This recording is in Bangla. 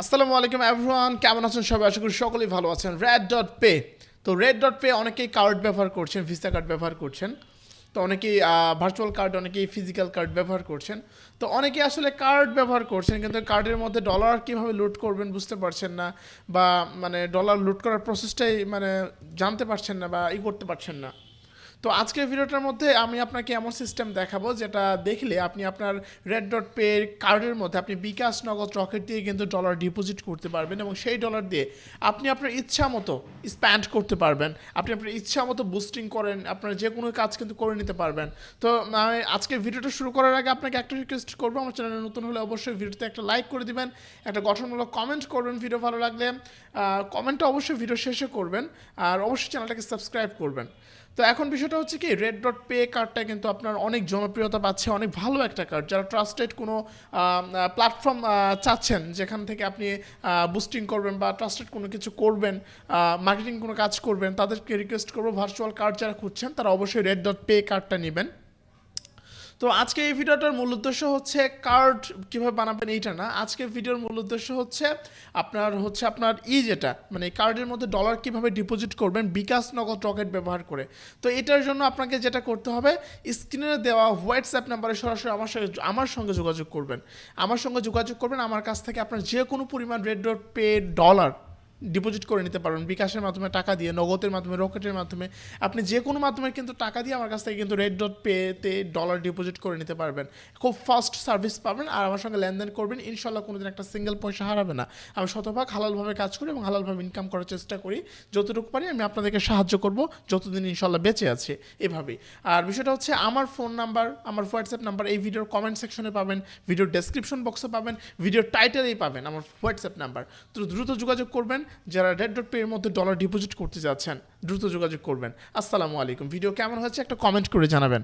আসসালামু আলাইকুম এভরিওয়ান কেমন আছেন সবাই? আশা করি সকলেই ভালো আছেন। রেড ডট পে তো রেড ডট পে অনেকেই কার্ড ব্যবহার করছেন ভিসা কার্ড ব্যবহার করছেন। তো অনেকেই ভার্চুয়াল কার্ড অনেকেই ফিজিক্যাল কার্ড ব্যবহার করছেন। তো অনেকেই আসলে কার্ড ব্যবহার করছেন, কিন্তু কার্ডের মধ্যে ডলার কীভাবে লুট করবেন বুঝতে পারছেন না বা মানে ডলার লুট করার প্রসেসটাই মানে জানতে পারছেন না বা ই করতে পারছেন না। তো আজকের ভিডিওটার মধ্যে আমি আপনাকে এমন সিস্টেম দেখাবো যেটা দেখলে আপনি আপনার রেড ডট পে কার্ডের মধ্যে আপনি বিকাশ নগদ রকেট দিয়ে কিন্তু ডলার ডিপোজিট করতে পারবেন এবং সেই ডলার দিয়ে আপনি আপনার ইচ্ছা মতো স্প্যান্ড করতে পারবেন। আপনি আপনার ইচ্ছা মতো বুস্টিং করেন, আপনার যে কোনো কাজ কিন্তু করে নিতে পারবেন। তো আমি আজকের ভিডিওটা শুরু করার আগে আপনাকে একটা রিকোয়েস্ট করব, আমার চ্যানেলে নতুন হলে অবশ্যই ভিডিওতে একটা লাইক করে দিবেন, একটা গঠনমূলক কমেন্ট করবেন ভিডিও ভালো লাগলে। কমেন্টটা অবশ্যই ভিডিও শেষে করবেন, আর অবশ্যই চ্যানেলটাকে সাবস্ক্রাইব করবেন। তো এখন বিষয়টা হচ্ছে কি রেড ডট পে কার্ডটা কিন্তু আপনার অনেক জনপ্রিয়তা পাচ্ছে, অনেক ভালো একটা কার্ড যারা ট্রাস্টেড কোনো প্ল্যাটফর্ম চাচ্ছেন, যেখান থেকে আপনি বুস্টিং করবেন বা ট্রাস্টেড কোনো কিছু করবেন মার্কেটিং কোনো কাজ করবেন, তাদেরকে রিকোয়েস্ট করব ভার্চুয়াল কার্ড যারা খুঁজছেন, তারা অবশ্যই রেড ডট পে কার্ডটা নেবেন। তো আজকে এই ভিডিওটার মূল উদ্দেশ্য হচ্ছে কার্ড কীভাবে বানাবেন এইটা না। আজকের ভিডিওর মূল উদ্দেশ্য হচ্ছে আপনার হচ্ছে আপনার ই যেটা মানে কার্ডের মধ্যে ডলার কীভাবে ডিপোজিট করবেন, বিকাশ নগদ রকেট ব্যবহার করে। তো এটার জন্য আপনাকে যেটা করতে হবে স্ক্রিনে দেওয়া হোয়াটসঅ্যাপ নাম্বারে সরাসরি আমার সঙ্গে আমার সঙ্গে যোগাযোগ করবেন। আমার সঙ্গে যোগাযোগ করবেন, আমার কাছ থেকে আপনার যে কোনো পরিমাণ red dot pay dollar deposit করে নিতে পারবেন, বিকাশের মাধ্যমে টাকা দিয়ে, নগদের মাধ্যমে, রকেটের মাধ্যমে। আপনি যে কোনো মাধ্যমে কিন্তু টাকা দিয়ে আমার কাছ থেকে কিন্তু রেড ডট পেতে ডলার ডিপোজিট করে নিতে পারবেন। খুব ফাস্ট সার্ভিস পাবেন আর আমার সঙ্গে লেনদেন করবেন, ইনশাল্লাহ কোনোদিন একটা সিঙ্গেল পয়সা হারাবে না। আমি শতভাগ হালালভাবে কাজ করি এবং হালালভাবে ইনকাম করার চেষ্টা করি, যতটুকু পারি আমি আপনাদেরকে সাহায্য করব, যতদিন ইনশাল্লাহ বেঁচে আছে এভাবেই। আর বিষয়টা হচ্ছে আমার ফোন নাম্বার আমার হোয়াটসঅ্যাপ নাম্বার এই ভিডিওর কমেন্ট সেকশনে পাবেন ভিডিওর ডেসক্রিপশন বক্সে পাবেন ভিডিওর টাইটেলেই পাবেন আমার হোয়াটসঅ্যাপ নাম্বার তো দ্রুত যোগাযোগ করবেন যারা রেড ডট পে এর মধ্যে ডলার ডিপোজিট করতে যাচ্ছেন, দ্রুত যোগাযোগ করবেন। আসসালামু আলাইকুম। ভিডিও কেমন হয়েছে, একটা কমেন্ট করে জানাবেন।